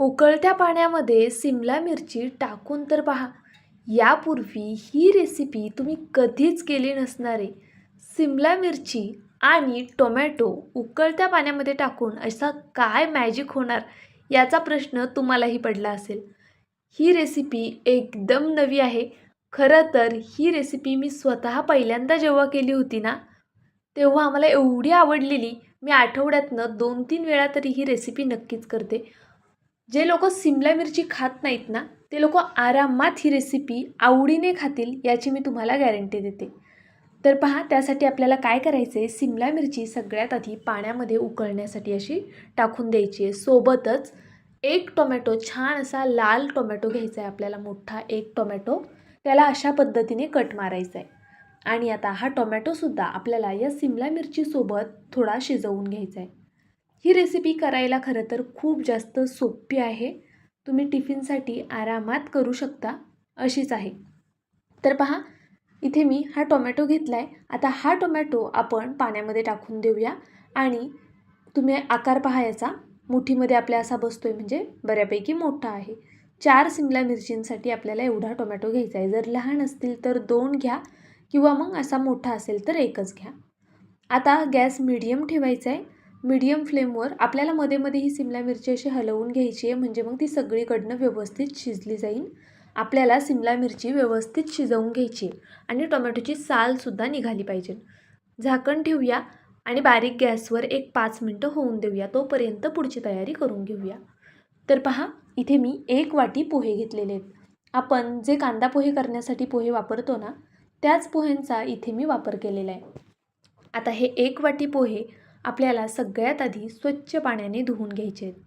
उकळत्या पाण्यामध्ये सिमला मिरची टाकून तर पहा. यापूर्वी ही रेसिपी तुम्ही कधीच केली नसणारे. सिमला मिरची आणि टोमॅटो उकळत्या पाण्यामध्ये टाकून असा काय मॅजिक होणार? याचा प्रश्न तुम्हालाही पडला असेल. ही रेसिपी एकदम नवी आहे. खरं तर ही रेसिपी मी स्वतः पहिल्यांदा जेव्हा केली होती ना तेव्हा आम्हाला एवढी आवडलेली मी आठवड्यातनं दोन तीन वेळा तरी ही रेसिपी नक्कीच करते. जे लोक सिमला मिरची खात नाहीत ना ते लोक आरामात ही रेसिपी आवडीने खातील याची मी तुम्हाला गॅरंटी देते. तर पहा त्यासाठी आपल्याला काय करायचं आहे सिमला मिरची सगळ्यात आधी पाण्यामध्ये उकळण्यासाठी अशी टाकून द्यायची आहे. सोबतच एक टोमॅटो छान असा लाल टोमॅटो घ्यायचा आहे आपल्याला मोठा एक टोमॅटो. त्याला अशा पद्धतीने कट मारायचा आहे. आणि आता हा टोमॅटोसुद्धा आपल्याला या सिमला मिरचीसोबत थोडा शिजवून घ्यायचा आहे. ही रेसिपी करायला खरं तर खूप जास्त सोपी आहे. तुम्ही टिफिनसाठी आरामात करू शकता अशीच आहे. तर पहा इथे मी हा टोमॅटो घेतला आहे आता हा टोमॅटो आपण पाण्यामध्ये टाकून देऊया आणि तुम्ही आकार पहा याचा. मुठीमध्ये आपल्या असा बसतो आहे म्हणजे बऱ्यापैकी मोठा आहे. चार सिमला मिरचींसाठी आपल्याला एवढा टोमॅटो घ्यायचा आहे. जर लहान असतील तर दोन घ्या किंवा मग असा मोठा असेल तर एकच घ्या. आता गॅस मिडियम ठेवायचा आहे मिडियम फ्लेमवर आपल्याला मध्ये मध्ये ही सिमला मिरची अशी हलवून घ्यायची आहे. म्हणजे मग ती सगळीकडनं व्यवस्थित शिजली जाईल. आपल्याला सिमला मिरची व्यवस्थित शिजवून घ्यायची आणि टोमॅटोची सालसुद्धा निघाली पाहिजे. झाकण ठेवूया आणि बारीक गॅसवर एक पाच मिनटं होऊन देऊया. तोपर्यंत पुढची तयारी करून घेऊया. तर पहा इथे मी एक वाटी पोहे घेतलेले आहेत. आपण जे कांदा पोहे करण्यासाठी पोहे वापरतो ना त्याच पोह्यांचा इथे मी वापर केलेला आहे. आता हे एक वाटी पोहे आपल्याला सगळ्यात आधी स्वच्छ पाण्याने धुवून घ्यायचे. आहेत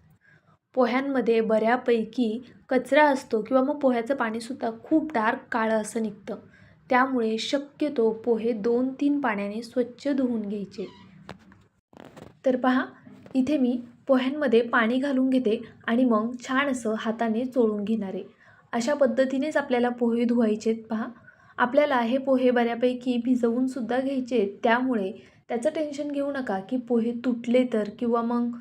पोह्यांमध्ये बऱ्यापैकी कचरा असतो किंवा मग पोह्याचं पाणीसुद्धा खूप डार्क काळं असं निघतं. त्यामुळे शक्यतो पोहे दोन तीन पाण्याने स्वच्छ धुवून घ्यायचे. तर पहा इथे मी पोह्यांमध्ये पाणी घालून घेते आणि मग छान असं हाताने चोळून घेणारे. अशा पद्धतीनेच आपल्याला पोहे धुवायचे आहेत पहा. आपल्याला हे पोहे बऱ्यापैकी भिजवूनसुद्धा घ्यायचे. आहेत त्यामुळे त्याचं टेन्शन घेऊ नका की पोहे तुटले तर किंवा मग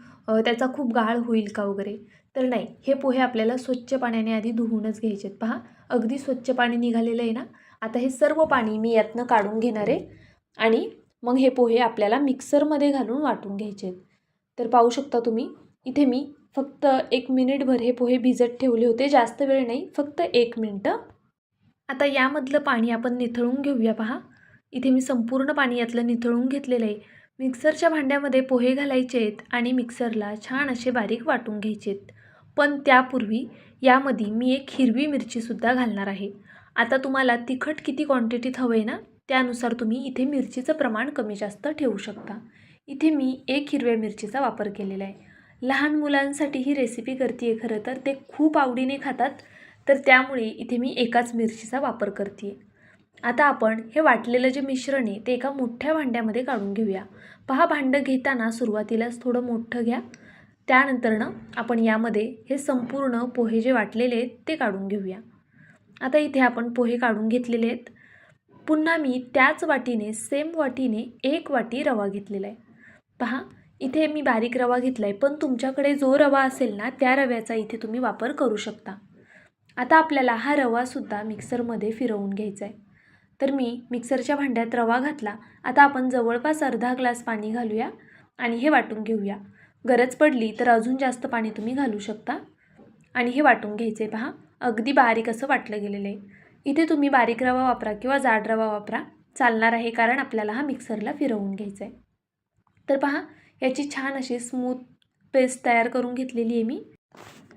त्याचा खूप गाळ होईल का वगैरे. तर नाही हे पोहे आपल्याला स्वच्छ पाण्याने आधी धुवूनच घ्यायचे आहेत पहा अगदी स्वच्छ पाणी निघालेलं आहे ना? आता हे सर्व पाणी मी यातनं काढून घेणार आहे आणि मग हे पोहे आपल्याला मिक्सरमध्ये घालून वाटून घ्यायचे आहेत तर पाहू शकता तुम्ही इथे मी फक्त एक मिनिटभर हे पोहे भिजत ठेवले होते. जास्त वेळ नाही फक्त एक मिनटं. आता यामधलं पाणी आपण निथळून घेऊया पहा. इथे मी संपूर्ण पाणी यातलं निथळून घेतलेलं आहे मिक्सरच्या भांड्यामध्ये पोहे घालायचे आहेत आणि मिक्सरला छान असे बारीक वाटून घ्यायचे आहेत पण त्यापूर्वी यामध्ये मी एक हिरवी मिरचीसुद्धा घालणार आहे. आता तुम्हाला तिखट किती क्वांटिटीत हवं आहे ना त्यानुसार तुम्ही इथे मिरचीचं प्रमाण कमी जास्त ठेवू शकता. इथे मी एक हिरव्या मिरचीचा वापर केलेला आहे लहान मुलांसाठी ही रेसिपी करते आहे खरं तर ते खूप आवडीने खातात तर त्यामुळे इथे मी एकाच मिरचीचा वापर करते आहे आता आपण हे वाटलेलं जे मिश्रण आहे ते एका मोठ्या भांड्यामध्ये काढून घेऊया. पहा भांडं घेताना सुरुवातीलाच थोडं मोठं घ्या. त्यानंतरनं आपण यामध्ये हे संपूर्ण पोहे जे वाटलेले आहेत ते काढून घेऊया. आता इथे आपण पोहे काढून घेतलेले आहेत. पुन्हा मी त्याच वाटीने सेम वाटीने एक वाटी रवा घेतलेला आहे. पहा इथे मी बारीक रवा घेतला आहे पण तुमच्याकडे जो रवा असेल ना त्या रव्याचा इथे तुम्ही वापर करू शकता. आता आपल्याला हा रवासुद्धा मिक्सरमध्ये फिरवून घ्यायचा आहे. तर मी मिक्सरच्या भांड्यात रवा घातला. आता आपण जवळपास अर्धा ग्लास पाणी घालूया आणि हे वाटून घेऊया. गरज पडली तर अजून जास्त पाणी तुम्ही घालू शकता. आणि हे वाटून घ्यायचं आहे पहा. अगदी बारीक असं वाटलं गेलेलं आहे. इथे तुम्ही बारीक रवा वापरा किंवा जाड रवा वापरा. चालणार आहे कारण आपल्याला हा मिक्सरला फिरवून घ्यायचा आहे तर पहा याची छान अशी स्मूथ पेस्ट तयार करून घेतलेली आहे मी.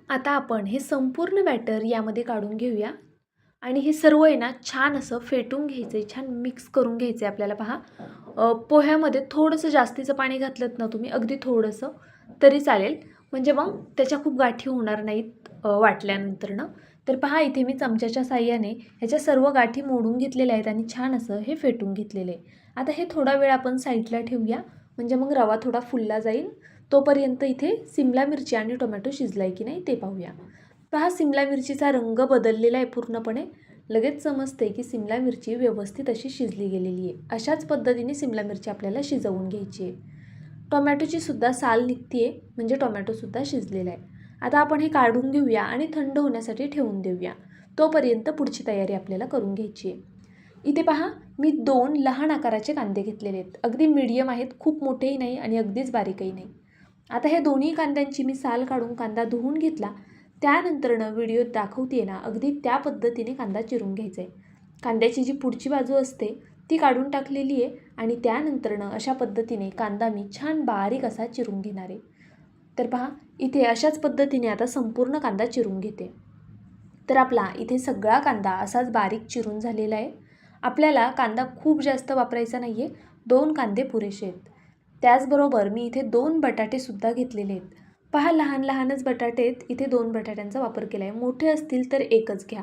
आता आपण हे संपूर्ण बॅटर यामध्ये काढून घेऊया. आणि हे सर्व आहे ना छान असं फेटून घ्यायचं आहे छान मिक्स करून घ्यायचं आहे आपल्याला. पहा पोह्यामध्ये थोडंसं जास्तीचं पाणी घातलं ना तुम्ही अगदी थोडंसं तरी चालेल. म्हणजे मग त्याच्या खूप गाठी होणार नाहीत वाटल्यानंतरनं तर पहा इथे मी चमच्याच्या साह्याने ह्याच्या सर्व गाठी मोडून घेतलेल्या आहेत आणि छान असं हे फेटून घेतलेलं आहे. आता हे थोडा वेळ आपण साईडला ठेवूया. म्हणजे मग रवा थोडा फुलला जाईल. तोपर्यंत इथे सिमला मिरची आणि टोमॅटो शिजला आहे की नाही ते पाहूया. पहा सिमला मिरचीचा रंग बदललेला आहे पूर्णपणे. लगेच समजते की सिमला मिरची व्यवस्थित अशी शिजली गेलेली आहे. अशाच पद्धतीने सिमला मिरची आपल्याला शिजवून घ्यायची आहे. टोमॅटोची सुद्धा साल निघते आहे म्हणजे टोमॅटोसुद्धा शिजलेला आहे. आता आपण हे काढून घेऊया आणि थंड होण्यासाठी ठेवून देऊया. तोपर्यंत पुढची तयारी आपल्याला करून घ्यायची आहे. इथे पहा मी दोन लहान आकाराचे कांदे घेतलेले आहेत. अगदी मीडियम आहेत खूप मोठेही नाही आणि अगदीच बारीकही नाही. आता ह्या दोन्ही कांद्यांची मी साल काढून कांदा धुवून घेतला. त्यानंतरनं व्हिडिओत दाखवते ना अगदी त्या पद्धतीने कांदा चिरून घ्यायचा आहे कांद्याची जी पुढची बाजू असते ती काढून टाकलेली आहे आणि त्यानंतरनं अशा पद्धतीने कांदा मी छान बारीक असा चिरून घेणार आहे. तर पहा इथे अशाच पद्धतीने आता संपूर्ण कांदा चिरून घेते. तर आपला इथे सगळा कांदा असाच बारीक चिरून झालेला आहे. आपल्याला कांदा खूप जास्त वापरायचा नाही आहे दोन कांदे पुरेसे आहेत. त्याचबरोबर मी इथे दोन बटाटेसुद्धा घेतलेले आहेत. पहा लहान लहानच बटाटे आहेत. इथे दोन बटाट्यांचा वापर केला आहे मोठे असतील तर एकच घ्या.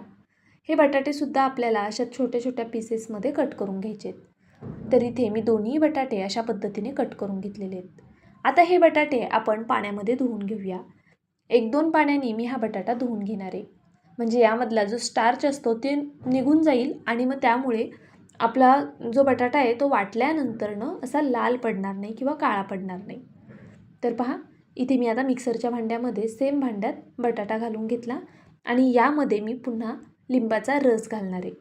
हे बटाटेसुद्धा आपल्याला अशा छोट्या छोट्या पीसेसमध्ये कट करून घ्यायचे आहेत. तर इथे मी दोन्ही बटाटे अशा पद्धतीने कट करून घेतलेले आहेत. आता हे बटाटे आपण पाण्यामध्ये धुवून घेऊया. एक दोन पाण्याने मी हा बटाटा धुवून घेणार आहे. म्हणजे यामधला जो स्टार्च असतो ते निघून जाईल आणि मग त्यामुळे आपला जो बटाटा आहे तो वाटल्यानंतरनं असा लाल पडणार नाही किंवा काळा पडणार नाही. तर पहा इथे मी आता मिक्सरच्या भांड्यामध्ये सेम भांड्यात बटाटा घालून घेतला आणि यामध्ये मी पुन्हा लिंबाचा रस घालणार आहे.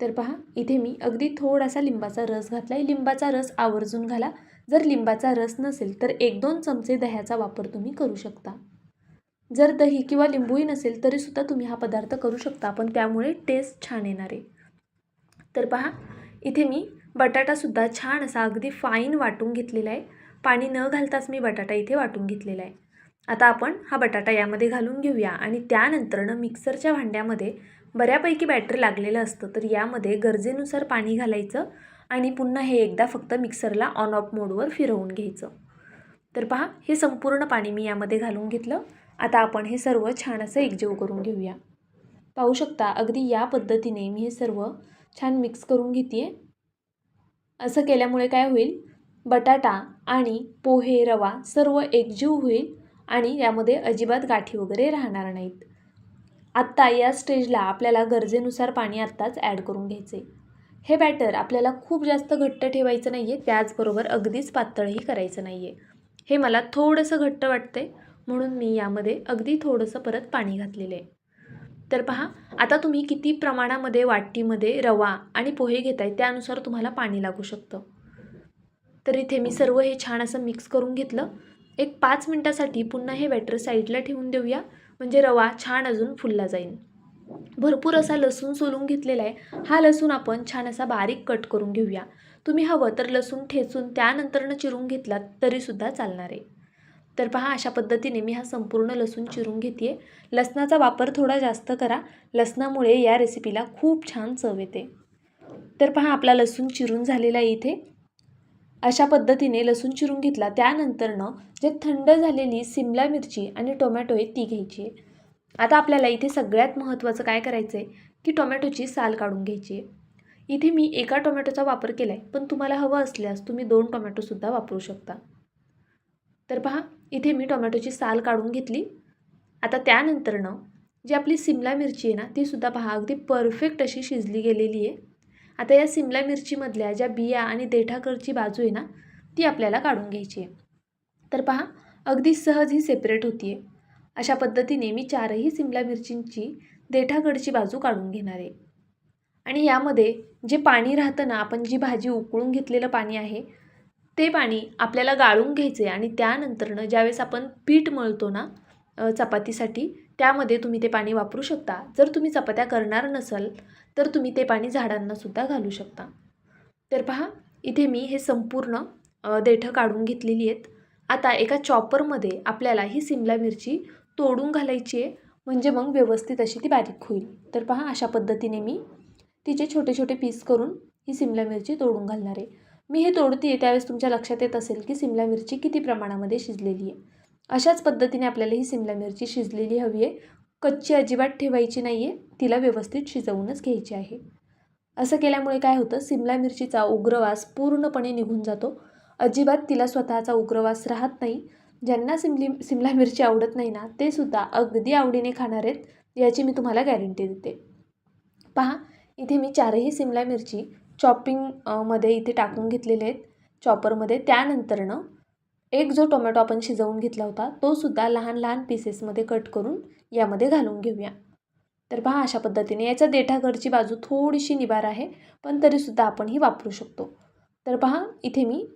तर पहा इथे मी अगदी थोडासा लिंबाचा रस घातला आहे लिंबाचा रस आवर्जून घाला. जर लिंबाचा रस नसेल तर एक दोन चमचे दह्याचा वापर तुम्ही करू शकता. जर दही किंवा लिंबूही नसेल तरीसुद्धा तुम्ही हा पदार्थ करू शकता. पण त्यामुळे टेस्ट छान येणार आहे. तर पहा इथे मी बटाटासुद्धा छान असा अगदी फाईन वाटून घेतलेला आहे. पाणी न घालताच मी बटाटा इथे वाटून घेतलेला आहे. आता आपण हा बटाटा यामध्ये घालून घेऊया आणि त्यानंतरनं मिक्सरच्या भांड्यामध्ये बऱ्यापैकी बॅटर लागलेलं असतं तर यामध्ये गरजेनुसार पाणी घालायचं आणि पुन्हा हे एकदा फक्त मिक्सरला ऑन ऑफ मोडवर फिरवून घ्यायचं. तर पहा हे संपूर्ण पाणी मी यामध्ये घालून घेतलं. आता आपण हे सर्व छान असं एकजीव करून घेऊया. पाहू शकता अगदी या पद्धतीने मी हे सर्व छान मिक्स करून घेते असं केल्यामुळे काय होईल? बटाटा आणि पोहे रवा सर्व एकजीव होईल आणि यामध्ये अजिबात गाठी वगैरे राहणार नाहीत. आत्ता या स्टेजला आपल्याला गरजेनुसार पाणी आत्ताच ॲड करून घ्यायचे हे बॅटर आपल्याला खूप जास्त घट्ट ठेवायचं नाही आहे त्याचबरोबर अगदीच पातळही करायचं नाही आहे हे मला थोडंसं घट्ट वाटते म्हणून मी यामध्ये अगदी थोडंसं परत पाणी घातलेलं आहे. तर पहा आता तुम्ही किती प्रमाणामध्ये वाटीमध्ये रवा आणि पोहे घेताय त्यानुसार तुम्हाला पाणी लागू शकतं. तर इथे मी सर्व हे छान असं मिक्स करून घेतलं. एक पाच मिनटासाठी पुन्हा हे बॅटर साईडला ठेवून देऊया. म्हणजे रवा छान अजून फुलला जाईल. भरपूर असा लसूण सोलून घेतलेला आहे. हा लसूण आपण छान असा बारीक कट करून घेऊया. तुम्ही हवं तर लसूण ठेचून त्यानंतरनं चिरून घेतलात तरीसुद्धा चालणार आहे. तर पहा अशा पद्धतीने मी हा संपूर्ण लसूण चिरून घेते लसणाचा वापर थोडा जास्त करा. लसणामुळे या रेसिपीला खूप छान चव येते. तर पहा आपला लसूण चिरून झालेला आहे इथे. अशा पद्धतीने लसूण चिरून घेतला. त्यानंतरनं जे थंड झालेली सिमला मिरची आणि टोमॅटो आहे ती घ्यायची. आहे आता आपल्याला इथे सगळ्यात महत्त्वाचं काय करायचं आहे की टोमॅटोची साल काढून घ्यायची. आहे इथे मी एका टोमॅटोचा वापर केला आहे पण तुम्हाला हवं असल्यास तुम्ही दोन टोमॅटोसुद्धा वापरू शकता. तर पहा इथे मी टोमॅटोची साल काढून घेतली. आता त्यानंतरनं जी आपली सिमला मिरची आहे ना तीसुद्धा पहा अगदी परफेक्ट अशी शिजली गेलेली आहे. आता या सिमला मिरचीमधल्या ज्या बिया आणि देठाकडची बाजू आहे ना ती आपल्याला काढून घ्यायची आहे. तर पहा अगदी सहज ही सेपरेट होती आहे अशा पद्धतीने मी चारही सिमला मिरचींची देठाकडची बाजू काढून घेणार आहे. आणि यामध्ये जे पाणी राहतं ना आपण जी भाजी उकळून घेतलेलं पाणी आहे ते पाणी आपल्याला गाळून घ्यायचे आणि त्यानंतरनं ज्यावेळेस आपण पीठ मळतो ना चपातीसाठी त्यामध्ये तुम्ही ते पाणी वापरू शकता. जर तुम्ही चपात्या करणार नसाल तर तुम्ही ते पाणी झाडांनासुद्धा घालू शकता. तर पहा इथे मी हे संपूर्ण देठं काढून घेतलेली आहेत. आता एका चॉपरमध्ये आपल्याला ही सिमला मिरची तोडून घालायची आहे. म्हणजे मग व्यवस्थित अशी ती बारीक होईल. तर पहा अशा पद्धतीने मी तिचे छोटे छोटे पीस करून ही सिमला मिरची तोडून घालणार आहे. मी हे तोडते त्यावेळेस तुमच्या लक्षात येत असेल की सिमला मिरची किती प्रमाणामध्ये शिजलेली आहे. अशाच पद्धतीने आपल्याला ही सिमला मिरची शिजलेली हवी आहे. कच्ची अजिबात ठेवायची नाही आहे तिला व्यवस्थित शिजवूनच घ्यायची आहे. असं केल्यामुळे काय होतं? सिमला मिरचीचा उग्रवास पूर्णपणे निघून जातो. अजिबात तिला स्वतःचा उग्रवास राहत नाही. ज्यांना सिमली सिमला मिरची आवडत नाही ना ते सुद्धा अगदी आवडीने खाणार आहेत याची मी तुम्हाला गॅरंटी देते. पहा इथे मी चारही सिमला मिरची चॉपिंगमध्ये इथे टाकून घेतलेले आहेत. चॉपरमध्ये त्यानंतरनं एक जो टोमॅटो आपण शिजवून घेतला होता तो सुद्धा लहान लहान पीसेसमध्ये कट करून यामध्ये घालून घेऊया. तर पहा अशा पद्धतीने याच्या देठाकडची बाजू थोडीशी निबार आहे पण तरीसुद्धा आपण ही वापरू शकतो. तर पहा इथे मी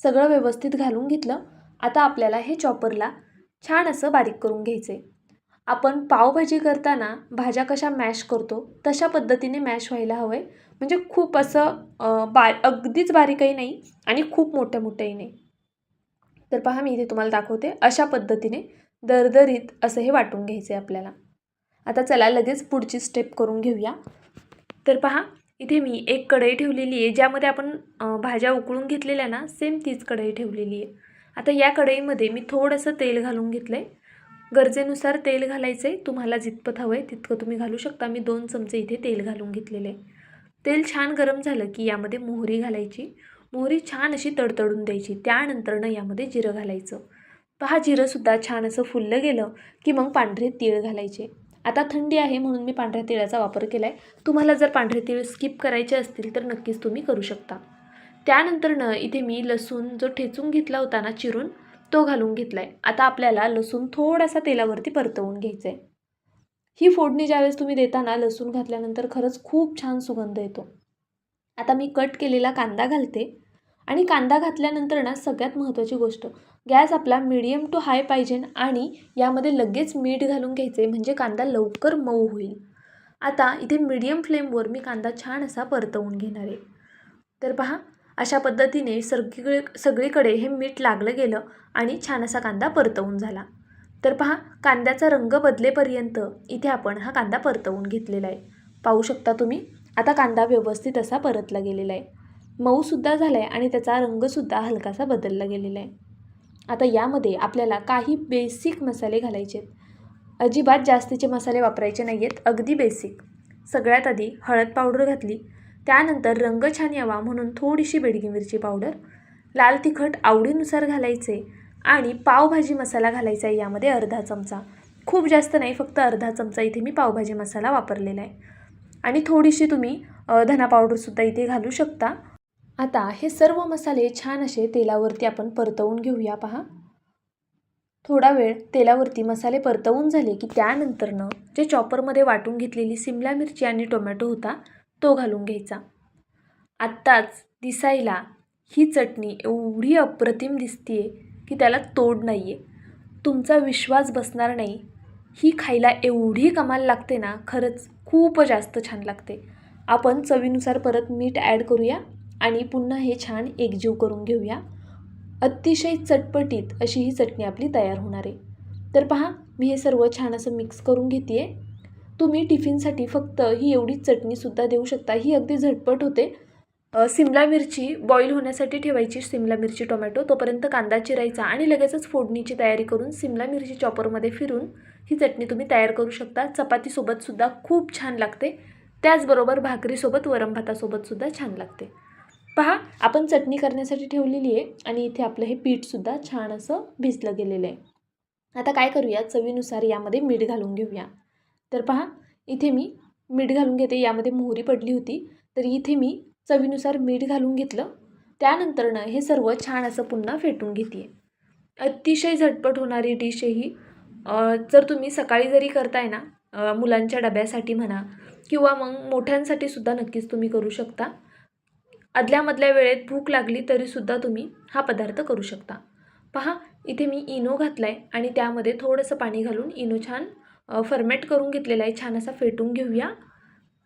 सगळं व्यवस्थित घालून घेतलं. आता आपल्याला हे चॉपरला छान असं बारीक करून घ्यायचं आहे आपण पावभाजी करताना भाज्या कशा मॅश करतो तशा पद्धतीने मॅश व्हायला हवं आहे म्हणजे खूप असं बा अगदीच बारीकही नाही आणि खूप मोठ्या मोठ्याही नाही. तर पहा मी इथे तुम्हाला दाखवते. अशा पद्धतीने दरदरीत असं हे वाटून घ्यायचं आहे आपल्याला. आता चला लगेच पुढची स्टेप करून घेऊया. तर पहा इथे मी एक कढई ठेवलेली आहे ज्यामध्ये आपण भाज्या उकळून घेतलेल्या ना सेम तीच कढई ठेवलेली आहे. आता या कढईमध्ये मी थोडंसं तेल घालून घेतलं आहे गरजेनुसार तेल घालायचं आहे तुम्हाला जितपत हवं आहे तितकं तुम्ही घालू शकता. मी दोन चमचे इथे तेल घालून घेतलेले आहे. तेल छान गरम झालं की यामध्ये मोहरी घालायची. मोहरी छान अशी तडतडून द्यायची. त्यानंतरनं यामध्ये जिरं घालायचं. पहा जिरंसुद्धा छान असं फुललं गेलं की मग पांढरे तीळ घालायचे. आता थंडी आहे म्हणून मी पांढऱ्या तिळाचा वापर केला आहे तुम्हाला जर पांढरे तीळ स्किप करायचे असतील तर नक्कीच तुम्ही करू शकता. त्यानंतरनं इथे मी लसूण जो ठेचून घेतला होता ना चिरून तो घालून घेतला आहे आता आपल्याला लसूण थोडासा तेलावरती परतवून घ्यायचा आहे ही फोडणी ज्यावेळेस तुम्ही देताना लसूण घातल्यानंतर खरंच खूप छान सुगंध येतो. आता मी कट केलेला कांदा घालते. आणि कांदा घातल्यानंतर ना सगळ्यात महत्त्वाची गोष्ट गॅस आपला मिडियम टू हाय पाहिजे आणि यामध्ये लगेच मीठ घालून घ्यायचे म्हणजे कांदा लवकर मऊ होईल. आता इथे मीडियम फ्लेमवर मी कांदा छान असा परतवून घेणार आहे. तर पहा अशा पद्धतीने सगळीकडे सगळीकडे हे मीठ लागलं गेलं आणि छान असा कांदा परतवून झाला. तर पहा कांद्याचा रंग बदलेपर्यंत इथे आपण हा कांदा परतवून घेतलेला आहे. पाहू शकता तुम्ही आता कांदा व्यवस्थित असा परतला गेलेला आहे. मऊसुद्धा झाला आहे आणि त्याचा रंगसुद्धा हलकासा बदलला गेलेला आहे. आता यामध्ये आपल्याला काही बेसिक मसाले घालायचे आहेत. अजिबात जास्तीचे मसाले वापरायचे नाही आहेत अगदी बेसिक सगळ्यात आधी हळद पावडर घातली त्यानंतर रंग छान यावा म्हणून थोडीशी बेडगी मिरची पावडर लाल तिखट आवडीनुसार घालायचे आणि पावभाजी मसाला घालायचा आहे यामध्ये अर्धा चमचा. खूप जास्त नाही फक्त अर्धा चमचा इथे मी पावभाजी मसाला वापरलेला आहे. आणि थोडीशी तुम्ही धना पावडरसुद्धा इथे घालू शकता. आता हे सर्व मसाले छान असे तेलावरती आपण परतवून घेऊया पहा. थोडा वेळ तेलावरती मसाले परतवून झाले की त्यानंतरनं जे चॉपरमध्ये वाटून घेतलेली सिमला मिरची आणि टोमॅटो होता तो घालून घ्यायचा. आत्ताच दिसायला ही चटणी एवढी अप्रतिम दिसतीये की त्याला तोड नाही आहे तुमचा विश्वास बसणार नाही. ही खायला एवढी कमाल लागते ना खरंच खूप जास्त छान लागते. आपण चवीनुसार परत मीठ ॲड करूया. आणि पुन्हा हे छान एकजीव करून घेऊया. अतिशय चटपटीत अशी ही चटणी आपली तयार होणार आहे. तर पहा मी हे सर्व छान असं मिक्स करून घेते आहे तुम्ही टिफिनसाठी फक्त ही एवढीच चटणीसुद्धा देऊ शकता. ही अगदी झटपट होते. सिमला मिरची बॉईल होण्यासाठी ठेवायची सिमला मिरची टोमॅटो तोपर्यंत कांदा चिरायचा आणि लगेचच फोडणीची तयारी करून सिमला मिरची चॉपरमध्ये फिरून ही चटणी तुम्ही तयार करू शकता. चपातीसोबतसुद्धा खूप छान लागते. त्याचबरोबर भाकरीसोबत वरमभातासोबतसुद्धा छान लागते. पहा आपण चटणी करण्यासाठी ठेवलेली आहे आणि इथे आपलं हे पीठसुद्धा छान असं भिजलं गेलेलं आहे. आता काय करूया? चवीनुसार यामध्ये मीठ घालून घेऊया. तर पहा इथे मी मीठ घालून घेते. यामध्ये मोहरी पडली होती. तर इथे मी चवीनुसार मीठ घालून घेतलं. त्यानंतरनं हे सर्व छान असं पुन्हा फेटून घेते अतिशय झटपट होणारी डिश आहे ही. जर तुम्ही सकाळी जरी करताय ना मुलांच्या डब्यासाठी म्हणा किंवा मग मोठ्यांसाठी सुद्धा नक्कीच तुम्ही करू शकता. आदल्यामधल्या वेळेत भूक लागली तरीसुद्धा तुम्ही हा पदार्थ करू शकता. पहा इथे मी इनो घातला आहे आणि त्यामध्ये थोडंसं पाणी घालून इनो छान फर्मेट करून घेतलेला आहे. छान असा फेटून घेऊया.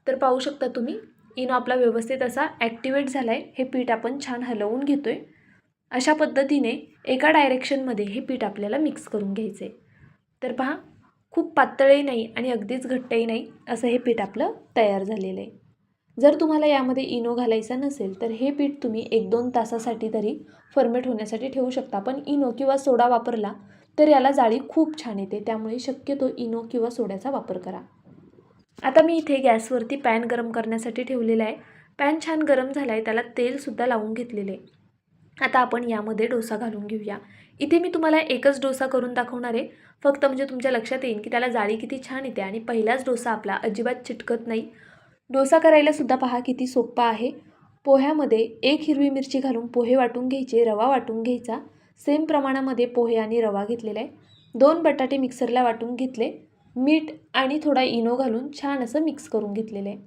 तर पाहू शकता तुम्ही इनो आपला व्यवस्थित असा ॲक्टिवेट झाला आहे हे पीठ आपण छान हलवून घेतो आहे अशा पद्धतीने एका डायरेक्शनमध्ये हे पीठ आपल्याला मिक्स करून घ्यायचं आहे तर पहा खूप पातळही नाही आणि अगदीच घट्टही नाही असं हे पीठ आपलं तयार झालेलं आहे. जर तुम्हाला यामध्ये इनो घालायचा नसेल तर हे पीठ तुम्ही एक दोन तासासाठी तरी फर्मेट होण्यासाठी ठेवू शकता. पण इनो किंवा सोडा वापरला तर याला जाळी खूप छान येते त्यामुळे शक्यतो इनो किंवा सोड्याचा वापर करा. आता मी इथे गॅसवरती पॅन गरम करण्यासाठी ठेवलेला आहे. पॅन छान गरम झाला आहे त्याला तेलसुद्धा लावून घेतलेले आहे. आता आपण यामध्ये डोसा घालून घेऊया. इथे मी तुम्हाला एकच डोसा करून दाखवणार आहे. फक्त म्हणजे तुमच्या लक्षात येईल की त्याला जाळी किती छान येते आणि पहिलाच डोसा आपला अजिबात चिटकत नाही. डोसा करायला सुद्धा पहा किती सोप्पा आहे. पोह्यामध्ये एक हिरवी मिरची घालून पोहे वाटून घ्यायचे रवा वाटून घ्यायचा. सेम प्रमाणामध्ये पोहे आणि रवा घेतलेला आहे. दोन बटाटे मिक्सरला वाटून घेतले. मीठ आणि थोडा इनो घालून छान असं मिक्स करून घेतलेलं आहे.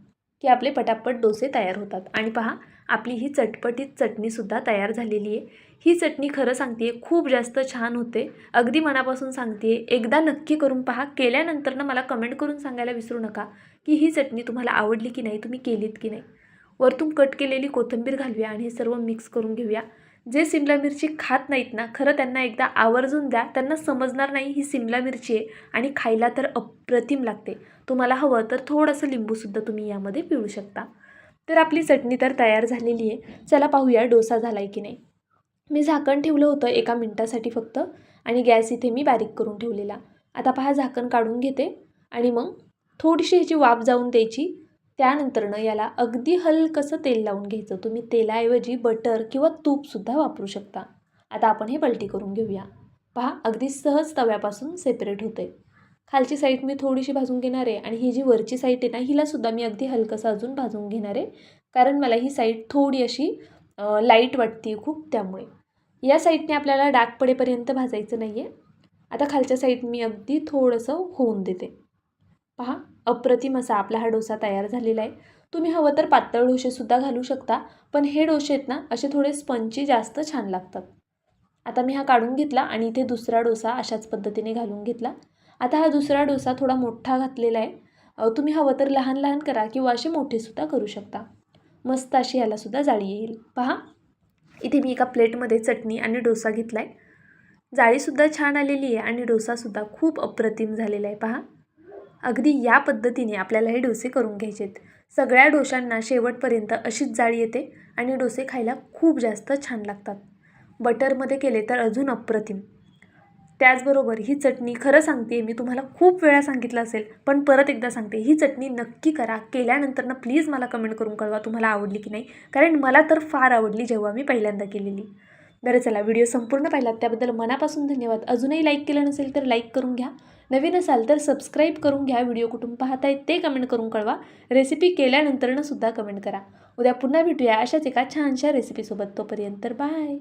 की आपले पटापट डोसे तयार होतात. आणि पहा आपली ही चटपटीत चटणीसुद्धा तयार झालेली आहे. ही चटणी खरं सांगते खूप जास्त छान होते. अगदी मनापासून सांगते एकदा नक्की करून पहा. केल्यानंतर ना मला कमेंट करून सांगायला विसरू नका की ही चटणी तुम्हाला आवडली की नाही तुम्ही केलीत की नाही. वरतून कट केलेली कोथिंबीर घालूया आणि हे सर्व मिक्स करून घेऊया. जे सिमला मिरची खात नाहीत ना खरं त्यांना एकदा आवर्जून द्या. त्यांना समजणार नाही ही सिमला मिरची आहे आणि खायला तर अप्रतिम लागते. तुम्हाला हवं तर थोडंसं लिंबूसुद्धा तुम्ही यामध्ये पिळू शकता. तर आपली चटणी तर तयार झालेली आहे. चला पाहूया डोसा झाला आहे की नाही. मी झाकण ठेवलं होतं एका मिनटासाठी फक्त आणि गॅस इथे मी बारीक करून ठेवलेला. आता पहा झाकण काढून घेते आणि मग थोडीशी ह्याची वाफ जाऊन द्यायची. त्यानंतरनं याला अगदी हलकंसं तेल लावून घ्यायचं. तुम्ही तेलाऐवजी बटर किंवा तूपसुद्धा वापरू शकता. आता आपण हे पलटी करून घेऊया. पहा अगदी सहज तव्यापासून सेपरेट होते खालची साईड मी थोडीशी भाजून घेणार आहे आणि ही जी वरची साईड आहे ना हिलासुद्धा मी अगदी हलकंसं अजून भाजून घेणार आहे. कारण मला ही साईड थोडी अशी लाइट वाटते खूप त्यामुळे. या साईडने आपल्याला डाग पडेपर्यंत भाजायचं नाही आहे आता खालच्या साईड मी अगदी थोडंसं होऊन देते. पहा अप्रतिम असा आपला हा डोसा तयार झालेला आहे. तुम्ही हवं तर पातळ डोसेसुद्धा घालू शकता पण हे डोसे आहेत ना असे थोडे स्पंची जास्त छान लागतात. आता मी हा काढून घेतला आणि इथे दुसरा डोसा अशाच पद्धतीने घालून घेतला. आता हा दुसरा डोसा थोडा मोठा घातलेला आहे. तुम्ही हवं तर लहान लहान करा किंवा असे मोठेसुद्धा करू शकता. मस्त अशी यालासुद्धा जाळी येईल. पहा. इथे मी एका प्लेटमध्ये चटणी आणि डोसा घेतला आहे जाळीसुद्धा छान आलेली आहे आणि डोसासुद्धा खूप अप्रतिम झालेला आहे. पहा. अगदी या पद्धतीने आपल्याला हे डोसे करून घ्यायचे आहेत. सगळ्या डोशांना शेवटपर्यंत अशीच जाळी येते आणि डोसे खायला खूप जास्त छान लागतात. बटरमध्ये केले तर अजून अप्रतिम. त्याचबरोबर ही चटणी खरं सांगते मी तुम्हाला खूप वेळा सांगितलं असेल पण परत एकदा सांगते ही चटणी नक्की करा. केल्यानंतर ना प्लीज मला कमेंट करून कळवा तुम्हाला आवडली की नाही कारण मला तर फार आवडली जेव्हा मी पहिल्यांदा केलेली. बरं चला व्हिडिओ संपूर्ण पाहिलात त्याबद्दल मनापासून धन्यवाद. अजूनही लाईक केलं नसेल तर लाईक करून घ्या. नवीन असाल तर सबस्क्राईब करून घ्या व्हिडिओ कुठून पाहताय ते कमेंट करून कळवा. रेसिपी केल्यानंतरनं सुद्धा कमेंट करा. उद्या पुन्हा भेटूया अशाच एका छानशा रेसिपीसोबत तोपर्यंत बाय